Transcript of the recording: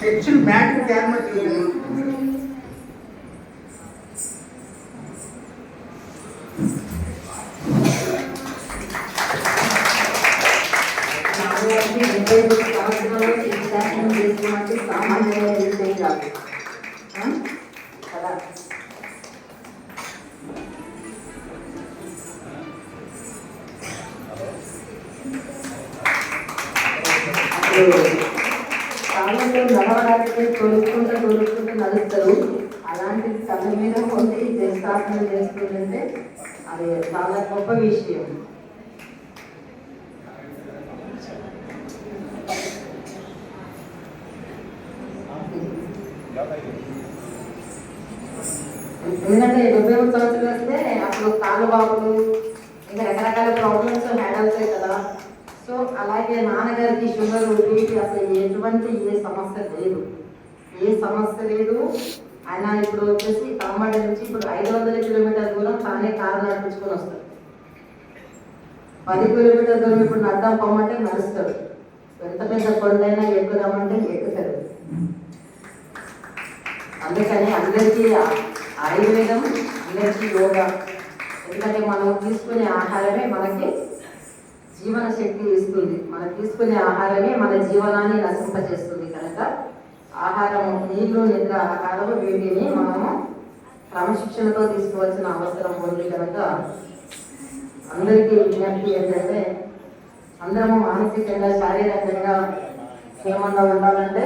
ಹೆಚ್ಚಿನ ಬ್ಯಾಟ್ರಿ ಯಾರು ಮಾಡ್ತೀವಿ Thank you. కాలంలో నడవడానికి కొనుక్కుంటూ కొనుక్కుంటూ నడుస్తారు. అలాంటి తన మీద కొంటే దేశాసనం చేస్తుందంటే అది చాలా గొప్ప విషయం. ఎందుకంటే డెబ్బై ఒక సంవత్సరాలు వస్తే అప్పుడు కాలు బాబులు ఇంకా రకరకాల ప్రాబ్లమ్స్ హ్యాండ్ అవుతాయి కదా. సో అలాగే నాన్నగారికి షుగర్ బీపీ అసలు ఎటువంటి ఏ సమస్య లేదు. ఏ సమస్య లేదు. ఆయన ఇప్పుడు వచ్చేసి కామాడి నుంచి ఇప్పుడు ఐదు వందల కిలోమీటర్ దూరం తానే కారు నడిపించుకొని వస్తాడు. పది కిలోమీటర్ దూరం ఇప్పుడు నడ్డం పొమ్మంటే నడుస్తాడు. ఎంత పెద్ద కొండైనా ఎక్కుదామంటే ఎక్కుతాడు. అందుకని అందరికీ ఆయుర్వేదం అందరికీ యోగా. ఎందుకంటే మనం తీసుకునే ఆహారమే మనకి జీవన శక్తి ఇస్తుంది మనం తీసుకునే ఆహారమే మన జీవనాన్ని నశింపజేస్తుంది కనుక ఆహారము నీళ్ళు నిద్ర ఆహారము వీటిని మనము క్రమశిక్షణతో తీసుకోవాల్సిన అవసరం ఉంది కనుక అందరికీ విజ్ఞప్తి ఏంటంటే అందరము మానసికంగా శారీరకంగా క్షేమంగా ఉండాలంటే